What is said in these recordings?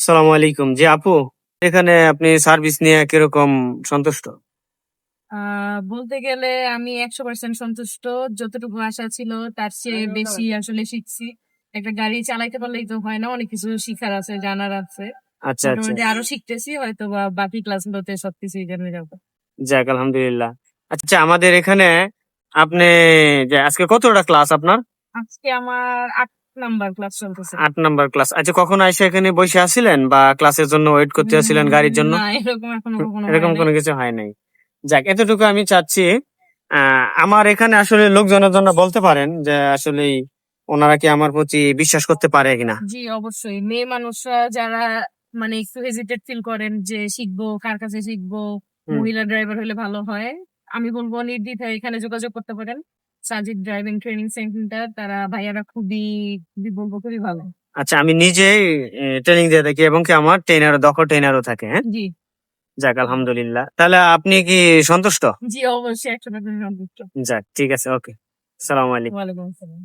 আসসালামু আলাইকুম। জি আপু এখানে আপনি সার্ভিস নিয়ে কীরকম সন্তুষ্ট? আহ বলতে গেলে আমি একশো পার্সেন্ট সন্তুষ্ট। যতটুকু আশা ছিল তার চেয়ে বেশি আসলে শিখছি। একটা গাড়ি চালাইতে পারলেই তো হয় না অনেক কিছু শিখার আছে জানার আছে। আচ্ছা আচ্ছা। মোটামুটি আরও শিখতেছি হয়তো বা বাকি ক্লাসগুলোতে সবকিছুই জেনে যাব। যাক আলহামদুলিল্লাহ। আচ্ছা আমাদের এখানে আপনি যে আজকে কতটা ক্লাস আপনার? আজকে আমার আট নাম্বার ক্লাস চলতেছে। আট নাম্বার ক্লাস। আচ্ছা কখন আইসা এখানে বসে আছিলেন বা ক্লাসের জন্য ওয়েট করতে আছিলেন গাড়ির জন্য? না এরকম এখনও কখনো এরকম কোনো কিছু হয় নাই। যাক এতটুকু আমি চাচ্ছি। আমার এখানে আসলে লোকজনের জন্য বলতে পারেন যে আসলে ওনারা কি আমার প্রতি বিশ্বাস করতে পারে কিনা। জি অবশ্যই। মেয়ে মানুষরা যারা মানে একটু হেজিটেট ফিল করেন যে শিখব কার কাছে শিখব মহিলা ড্রাইভার হলে ভালো হয় আমি বলব নির্দ্বিধায় এখানে যোগাযোগ করতে পারেন। সাজিদ ড্রাইভিং ট্রেনিং সেন্টার তারা ভাইয়ারা খুবই খুবই বলব খুবই ভালো। আচ্ছা আমি নিজেই ট্রেনিং দিয়ে থাকি এবং কি আমার ট্রেনার দক্ষ ট্রেনারও থাকে হ্যাঁ? জি। যাক আলহামদুলিল্লাহ। তাহলে আপনি কি সন্তুষ্ট? জি অবশ্যই একশো সন্তুষ্ট। যাক ঠিক আছে ওকে। সালাম আলাইকুম। ওয়ালাইকুম আসসালাম।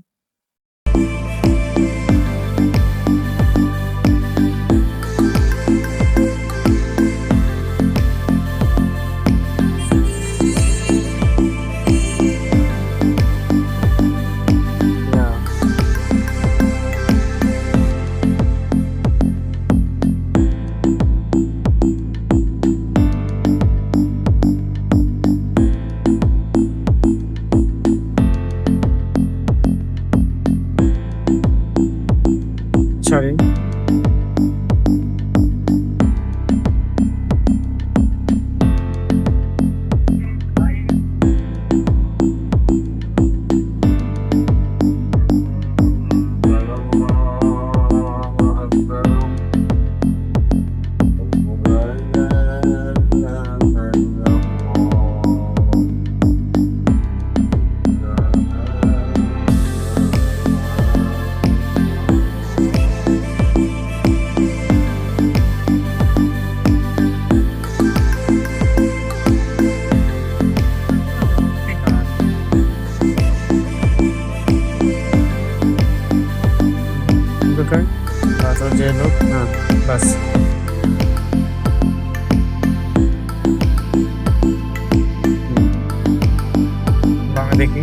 ছোটো যে লোক হ্যাঁ। বাস। দেখি